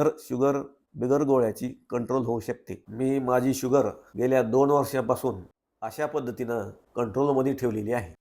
तर शुगर बिगर गोळ्याची कंट्रोल होऊ शकते. मी माझी शुगर गेल्या दोन वर्षापासून अशा पद्धतीनं कंट्रोलमध्ये ठेवलेली आहे.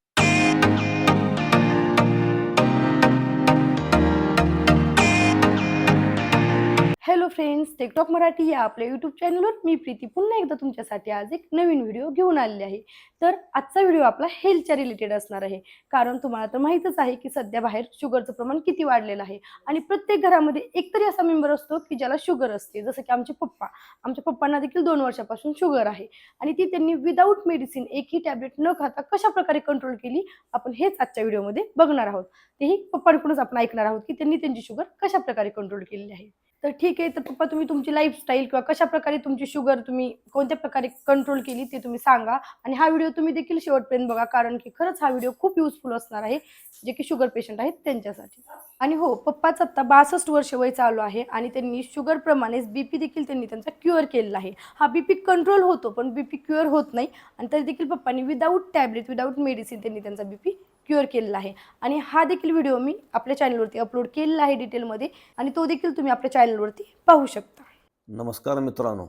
हॅलो फ्रेंड्स टेकटॉक मराठी या आपल्या यूट्यूब चॅनलवर मी प्रीती पुन्हा एकदा तुमच्यासाठी आज एक नवीन व्हिडिओ घेऊन आलेली आहे. तर आजचा व्हिडिओ आपला हेल्थच्या रिलेटेड असणार आहे. कारण तुम्हाला तर माहीतच आहे की सध्या बाहेर शुगरचं प्रमाण किती वाढलेलं आहे. आणि प्रत्येक घरामध्ये एकतरी असा मेंबर असतो की ज्याला शुगर असते. जसं की आमचे पप्पा. आमच्या पप्पांना देखील दोन वर्षापासून शुगर आहे. आणि ती त्यांनी विदाऊट मेडिसिन एकही टॅबलेट न खाता कशा प्रकारे कंट्रोल केली आपण हेच आजच्या व्हिडिओमध्ये बघणार आहोत. तेही पप्पांकडूनच आपण ऐकणार आहोत की त्यांनी त्यांची शुगर कशा प्रकारे कंट्रोल केलेली आहे. तर ठीक आहे तर पप्पा तुम्ही तुमची लाईफस्टाईल किंवा कशा प्रकारे तुमची शुगर तुम्ही कोणत्या प्रकारे कंट्रोल केली ते तुम्ही सांगा. आणि हा व्हिडिओ तुम्ही देखील शेवटपर्यंत बघा कारण की खरंच हा व्हिडिओ खूप युजफुल असणार आहे जे की शुगर पेशंट आहेत त्यांच्यासाठी. आणि हो पप्पाच आत्ता बासष्ट वर्ष वय चालू आहे आणि त्यांनी शुगरप्रमाणेच बी पी देखील त्यांनी त्यांचा क्युअर केलेला आहे. हा बी पी कंट्रोल होतो पण बी पी क्युअर होत नाही. आणि तरी देखील पप्पांनी विदाऊट टॅबलेट विदाऊट मेडिसिन त्यांनी त्यांचा बी पी क्युअर केलेला आहे. आणि हा देखील व्हिडिओ मी आपल्या चॅनलवरती अपलोड केलेला आहे डिटेलमध्ये आणि तो देखील तुम्ही आपल्या चॅनलवरती पाहू शकता. नमस्कार मित्रांनो.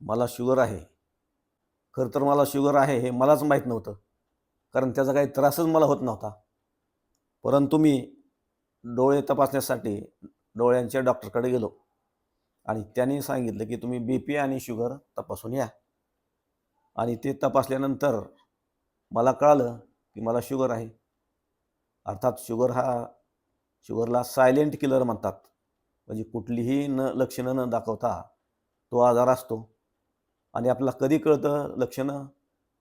मला शुगर आहे. खरं तर मला शुगर आहे हे मलाच माहीत नव्हतं. कारण त्याचा काही त्रासच मला होत नव्हता. परंतु मी डोळे तपासण्यासाठी डोळ्यांच्या डॉक्टरकडे गेलो. आणि त्यांनी सांगितलं की तुम्ही बी पी आणि शुगर तपासून या. आणि ते तपासल्यानंतर मला कळालं की मला शुगर आहे. अर्थात शुगर हा शुगरला सायलेंट किलर म्हणतात. म्हणजे कुठलीही न लक्षणं न दाखवता तो आजार असतो. आणि आपल्याला कधी कळतं लक्षणं?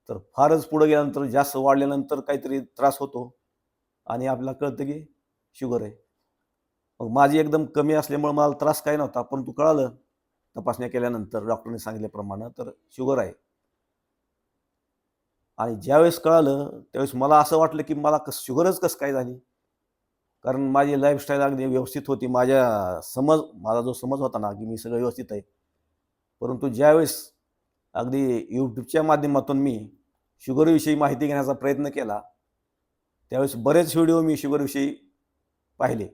तर फारच पुढं गेल्यानंतर जास्त वाढल्यानंतर काहीतरी त्रास होतो. आणि आपल्याला कळतं की शुगर आहे. मग माझी एकदम कमी असल्यामुळे मला त्रास काही नव्हता परंतु कळालं तपासण्या केल्यानंतर डॉक्टरने सांगितल्याप्रमाणे तर शुगर आहे. आणि ज्यावेळेस कळालं त्यावेळेस मला असं वाटलं की मला कस शुगरच कसं काय झाली? कारण माझी लाईफस्टाईल अगदी व्यवस्थित होती. माझ्या समज माझा जो समज होता ना की मी सगळं व्यवस्थित आहे. परंतु ज्यावेळेस अगदी यूट्यूबच्या माध्यमातून मी शुगरविषयी माहिती घेण्याचा प्रयत्न केला त्यावेळेस बरेच व्हिडिओ मी शुगरविषयी पाहिले.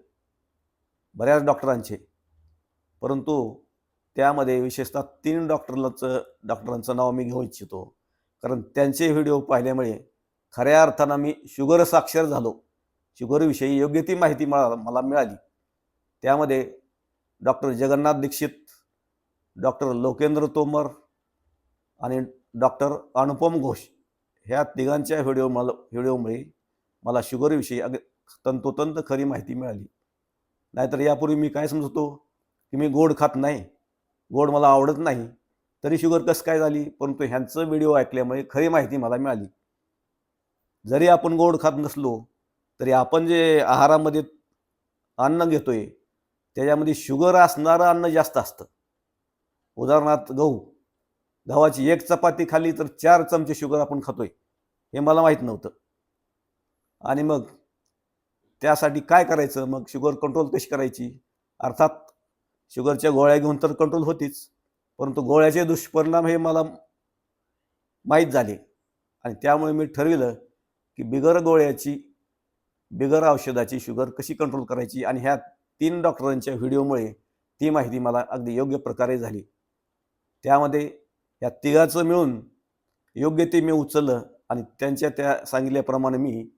बऱ्याच डॉक्टरांचे. परंतु त्यामध्ये विशेषतः तीन डॉक्टरलाचं डॉक्टरांचं नाव मी घेऊ इच्छितो. कारण त्यांचे व्हिडिओ पाहिल्यामुळे खऱ्या अर्थानं मी शुगर साक्षर झालो. शुगरविषयी योग्य ती माहिती मला मला मिळाली. त्यामध्ये डॉक्टर जगन्नाथ दीक्षित डॉक्टर लोकेंद्र तोमर आणि डॉक्टर अनुपम घोष ह्या तिघांच्या व्हिडिओ मला व्हिडिओमुळे मला शुगरविषयी अग तंतोतंत खरी माहिती मिळाली. नाहीतर यापूर्वी मी काय समजतो की मी गोड खात नाही. गोड मला आवडत नाही. तरी शुगर कसं काय झाली? परंतु ह्यांचं व्हिडिओ ऐकल्यामुळे खरी माहिती मला मिळाली. जरी आपण गोड खात नसलो तरी आपण जे आहारामध्ये अन्न घेतोय त्याच्यामध्ये शुगर असणारं अन्न जास्त असतं. उदाहरणार्थ गहू. गव्हाची एक चपाती खाली तर चार चमचे शुगर आपण खातोय हे मला माहीत नव्हतं. आणि मग त्यासाठी काय करायचं? मग शुगर कंट्रोल कशी करायची? अर्थात शुगरच्या गोळ्या घेऊन तर कंट्रोल होतीच. परंतु गोळ्याचे दुष्परिणाम हे मला माहीत झाले. आणि त्यामुळे मी ठरविलं की बिगर गोळ्याची बिगर औषधाची शुगर कशी कंट्रोल करायची? आणि ह्या तीन डॉक्टरांच्या व्हिडिओमुळे ती माहिती मला अगदी योग्य प्रकारे झाली. त्यामध्ये या तिघाचं मिळून योग्य ते मी उचललं आणि त्यांच्या त्या सांगितल्याप्रमाणे मी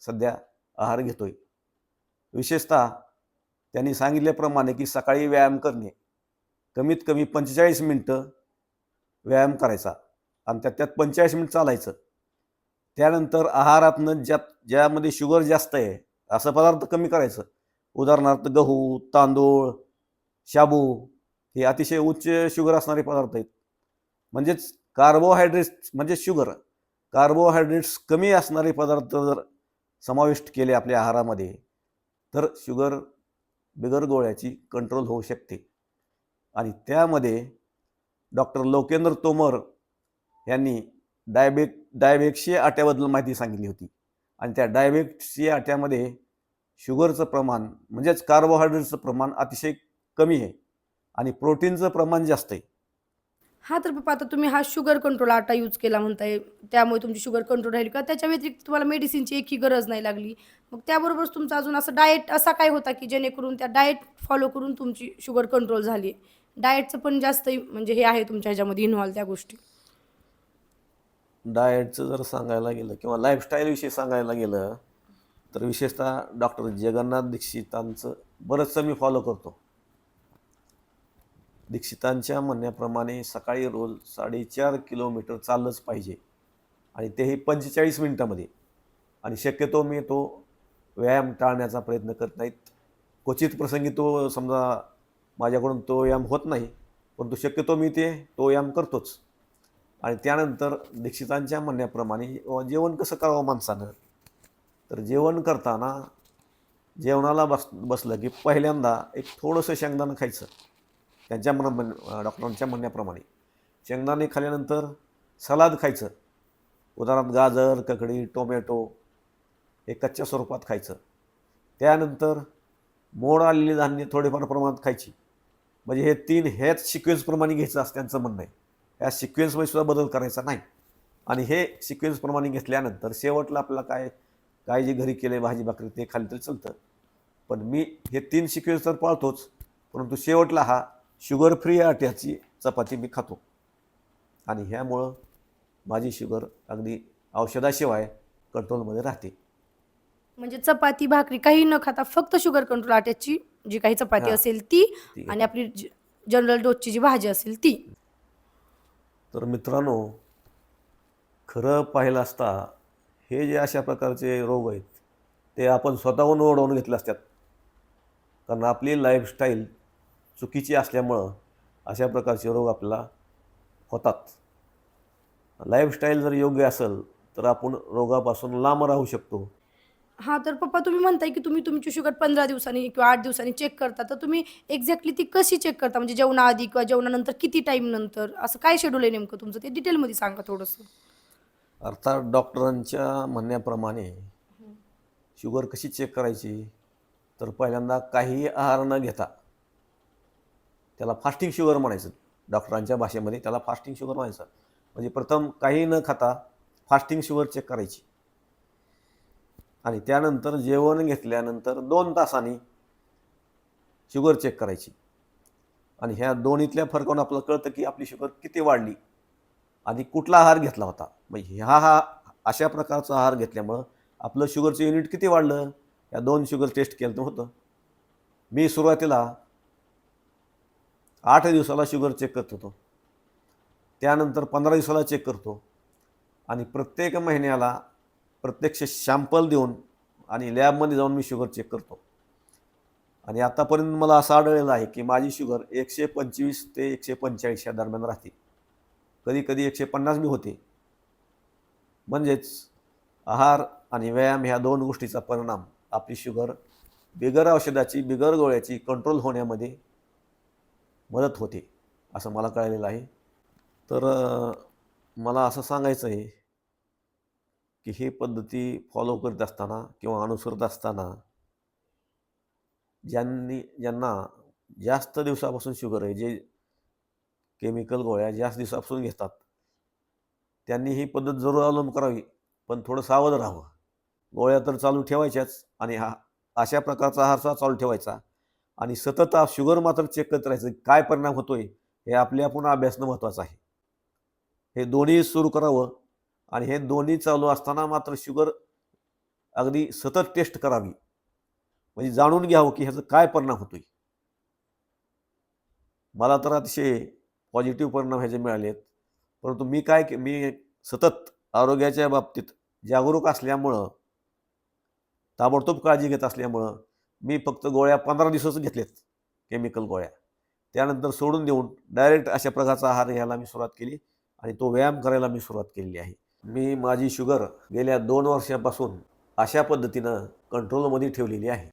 सध्या आहार घेतोय. विशेषतः त्यांनी सांगितल्याप्रमाणे की सकाळी व्यायाम करणे. कमीत कमी पंचेचाळीस मिनटं व्यायाम करायचा. आणि त्यात त्यात पंचेचाळीस मिनिट चालायचं. त्यानंतर आहारातनं ज्यात ज्यामध्ये शुगर जास्त आहे असं पदार्थ कमी करायचं. उदाहरणार्थ गहू तांदूळ शाबू हे अतिशय उच्च शुगर असणारे पदार्थ आहेत. म्हणजेच कार्बोहायड्रेट्स म्हणजे शुगर कार्बोहायड्रेट्स कमी असणारे पदार्थ जर समाविष्ट केले आपल्या आहारामध्ये तर शुगर बिगर गोळ्याची कंट्रोल होऊ शकते. आणि त्यामध्ये डॉक्टर लोकेंद्र तोमर यांनी डायबेट डायबेक्सिया आट्याबद्दल माहिती सांगितली होती. आणि त्या डायबेक्सिया आट्यामध्ये शुगरचं प्रमाण म्हणजेच कार्बोहायड्रेटचं प्रमाण अतिशय कमी आहे आणि प्रोटीनचं प्रमाण जास्त आहे. हा तर पप्पा आता तुम्ही हा शुगर कंट्रोल आटा यूज केला म्हणताय. त्यामुळे तुमची शुगर कंट्रोल राहील का? त्याच्या व्यतिरिक्त तुम्हाला मेडिसिनची एकही गरज नाही लागली. मग त्याबरोबरच तुमचा अजून असं डाएट असा काय होता की जेणेकरून त्या डाएट फॉलो करून तुमची शुगर कंट्रोल झाली डाएटचं पण जास्त म्हणजे हे आहे तुमच्या ह्याच्यामध्ये इन्व्हॉल्व त्या गोष्टी. डाएटचं जर सांगायला गेलं किंवा लाईफस्टाईलविषयी सांगायला गेलं तर विशेषतः डॉक्टर जगन्नाथ दीक्षितांचं बरंचसं मी फॉलो करतो. दीक्षितांच्या म्हणण्याप्रमाणे सकाळी रोज साडेचार किलोमीटर चाललंच पाहिजे आणि तेही पंचेचाळीस मिनिटामध्ये. आणि शक्यतो मी तो व्यायाम टाळण्याचा प्रयत्न करत नाहीत. क्वचित प्रसंगी तो समजा माझ्याकडून तो व्यायाम होत नाही परंतु शक्यतो मी ते तो व्यायाम करतोच. आणि त्यानंतर दीक्षितांच्या म्हणण्याप्रमाणे जेवण कसं करावं माणसानं? तर जेवण करताना जेवणाला बस बसलं की पहिल्यांदा एक थोडंसं शेंगदाणं खायचं. त्यांच्या म्हणा डॉक्टरांच्या म्हणण्याप्रमाणे. शेंगदाणे खाल्ल्यानंतर सलाद खायचं. उदाहरणार्थ गाजर ककडी टोमॅटो हे कच्च्या स्वरूपात खायचं. त्यानंतर मोड आलेली धान्य थोडेफार प्रमाणात खायची. म्हणजे हे तीन हेच सिक्वेन्सप्रमाणे घ्यायचं असं त्यांचं म्हणणं आहे. या सिक्वेन्समध्ये सुद्धा बदल करायचा नाही. आणि हे सिक्वेन्सप्रमाणे घेतल्यानंतर शेवटला आपल्याला काय काय जे घरी केले भाजी भाकरी ते खाली तरी चालतं. पण मी हे तीन सिक्वेन्स तर पाळतोच परंतु शेवटला हा शुगर फ्री आट्याची चपाती मी खातो. आणि ह्यामुळं माझी शुगर अगदी औषधाशिवाय कंट्रोलमध्ये राहते. म्हणजे चपाती भाकरी काही न खाता फक्त शुगर कंट्रोल आट्याची जी काही चपाती हा. असेल ती आणि आपली जनरल डोसची जी भाजी असेल ती. तर मित्रांनो खरं पाहिलं असता हे जे अशा प्रकारचे रोग आहेत ते आपण स्वतःहून ओढवून घेतले असतात. कारण आपली लाईफस्टाईल चुकीची असल्यामुळं अशा प्रकारचे रोग आपल्याला होतात. लाईफस्टाईल जर योग्य असेल तर आपण रोगापासून लांब राहू शकतो. हा तर पप्पा तुम्ही म्हणताय की तुम्ही तुमची शुगर पंधरा दिवसांनी किंवा आठ दिवसांनी चेक करता. तर तुम्ही एक्झॅक्टली ती कशी चेक करता? म्हणजे जेवणाआधी किंवा जेवणानंतर किती टाईम नंतर? असं काय शेड्यूल आहे नेमकं तुमचं? ते डिटेलमध्ये सांगा थोडंसं. अर्थात डॉक्टरांच्या म्हणण्याप्रमाणे शुगर कशी चेक करायची? तर पहिल्यांदा काहीही आहार न घेता त्याला फास्टिंग शुगर म्हणायचं. डॉक्टरांच्या भाषेमध्ये त्याला फास्टिंग शुगर म्हणायचं. म्हणजे प्रथम काही न खाता फास्टिंग शुगर चेक करायची. आणि त्यानंतर जेवण घेतल्यानंतर दोन तासांनी शुगर चेक करायची. आणि ह्या दोन्हीतल्या फरकावून आपलं कळतं की आपली शुगर किती वाढली. आणि कुठला आहार घेतला होता? मग ह्या हा अशा प्रकारचा आहार घेतल्यामुळं आपलं शुगरचं युनिट किती वाढलं? या दोन शुगर टेस्ट केलं तर होतं. मी सुरुवातीला आठ दिवसाला शुगर चेक करत होतो. त्यानंतर पंधरा दिवसाला चेक करतो. आणि प्रत्येक महिन्याला प्रत्यक्ष शॅम्पल देऊन आणि लॅबमध्ये जाऊन मी शुगर चेक करतो. आणि आतापर्यंत मला असं आढळलेलं आहे की माझी शुगर एकशे पंचवीस ते एकशे पंचेचाळीस या दरम्यान राहते. कधी कधी एकशे पन्नास बी होते. म्हणजेच आहार आणि व्यायाम ह्या दोन गोष्टीचा परिणाम आपली शुगर बिगर औषधाची बिगर गोळ्याची कंट्रोल होण्यामध्ये मदत होते असं मला कळलेलं आहे. तर मला असं सांगायचं आहे की हे पद्धती फॉलो करत असताना किंवा अनुसरत असताना ज्यांनी ज्यांना जास्त दिवसापासून शुगर आहे जे केमिकल गोळ्या जास्त दिवसापासून घेतात त्यांनी ही पद्धत जरूर अवलंब करावी पण थोडं सावध राहावं. गोळ्या तर चालू ठेवायच्याच आणि हा अशा प्रकारचा आहारसुद्धा चालू ठेवायचा. आणि सतत शुगर मात्र चेक करत राहायचं काय परिणाम होतोय हे आपल्या पुन्हा अभ्यासणं महत्त्वाचं आहे. हे दोन्ही सुरू करावं आणि हे दोन्ही चालू असताना मात्र शुगर अगदी सतत टेस्ट करावी. म्हणजे जाणून घ्यावं की ह्याचं काय परिणाम होतोय. मला तर अतिशय पॉझिटिव्ह परिणाम ह्याचे मिळालेत परंतु मी काय के- मी सतत आरोग्याच्या बाबतीत जागरूक असल्यामुळं ताबडतोब काळजी घेत असल्यामुळं मी फक्त गोळ्या पंधरा दिवसच घेतल्यात केमिकल गोळ्या. त्यानंतर सोडून देऊन डायरेक्ट अशा प्रकारचा आहार घ्यायला मी सुरुवात केली आणि तो व्यायाम करायला मी सुरुवात केलेली आहे. मी माझी शुगर गेल्या दोन वर्षापासून अशा पद्धतीनं कंट्रोलमध्ये ठेवलेली आहे.